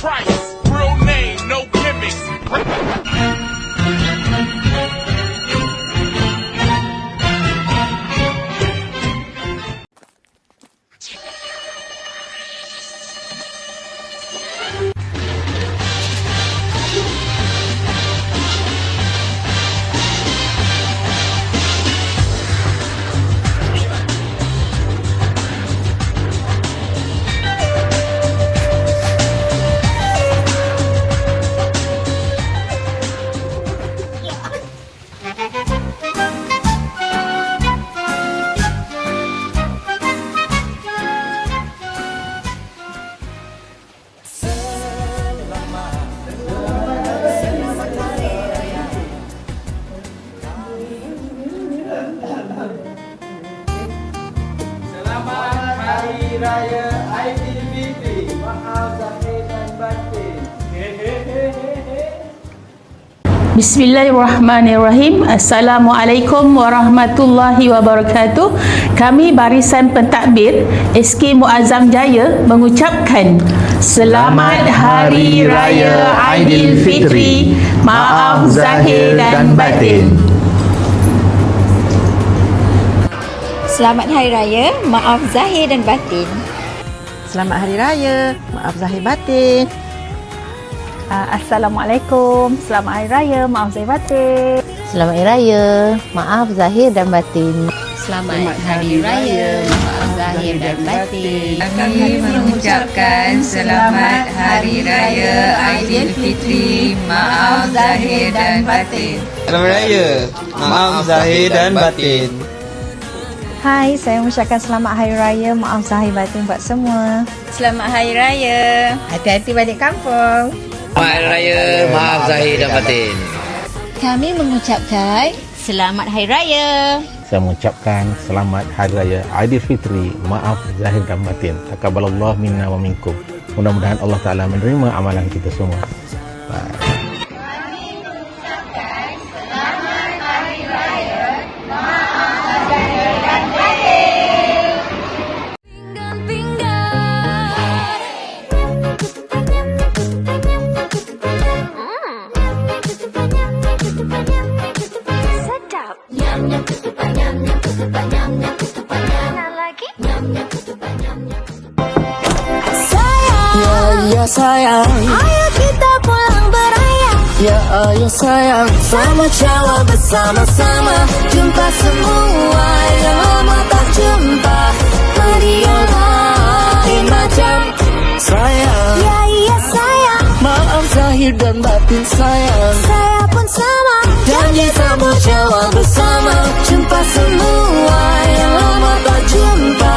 price. Hari Raya Aidilfitri. Maaf zahir dan batin. Bismillahirrahmanirrahim. Assalamualaikum warahmatullahi wabarakatuh. Kami barisan pentadbir SK Muazzam Jaya mengucapkan Selamat Hari Raya Aidilfitri. Maaf zahir dan batin. Selamat Hari Raya, maaf zahir dan batin. Selamat Hari Raya. Maaf zahir batin. Uh, Assalamualaikum. Selamat Hari Raya. Maaf saya batin. Selamat Hari Raya. Maaf zahir dan batin. Selamat Hari Raya, maaf zahir dan batin. Kami mengucapkan Selamat Hari Raya Aidilfitri, maaf zahir dan batin. Selamat Raya. Maaf zahir dan batin. Hai, saya mengucapkan selamat Hari Raya, maaf zahir batin buat semua. Selamat Hari Raya. Hati-hati balik kampung. Selamat Hari Raya, maaf zahir dan batin. Kami mengucapkan Selamat Hari Raya. Saya mengucapkan selamat Hari Raya Aidilfitri. Maaf zahir dan batin. Takabalallah minna wa minkum. Mudah-mudahan Allah Taala menerima amalan kita semua. Bye. Sayang. Ayo kita pulang beraya. Ya ayo sayang. Sama Jawa bersama-sama. Jumpa semua yang lama tak jumpa. Marialah lain macam. Sayang. Ya iya sayang, Maaf zahir dan batin sayang. saya pun sama. Janji sama Jawa bersama. Jumpa semua yang lama tak jumpa.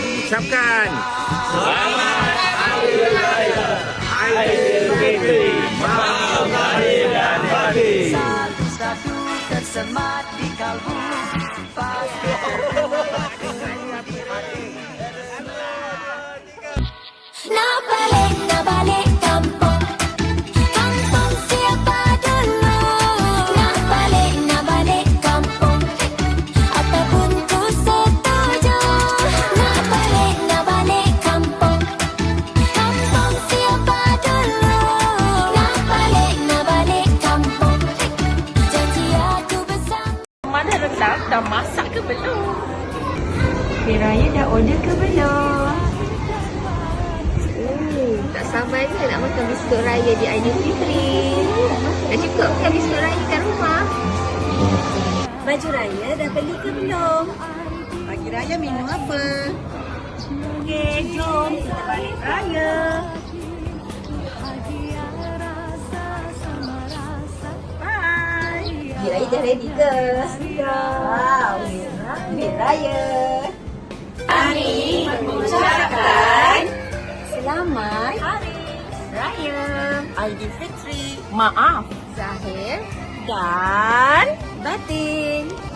ucapkan Selamat Hari Raya Aidilfitri. Maaf lahir dan batin. Nak Tak sabar je nak makan biskut raya di Aidilfitri. Dah cukup kan biskut raya kat rumah? Baju raya dah beli ke belum? Pagi raya minum apa? Okey, jom kita balik raya. Bye. Raya dah ready ke? Sudah. Wow, beli raya. Hari mengucapkan Aidilfitri. Maaf. Zahir Dan batin.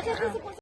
Hari raya. Oh. Saya dah cukup kan?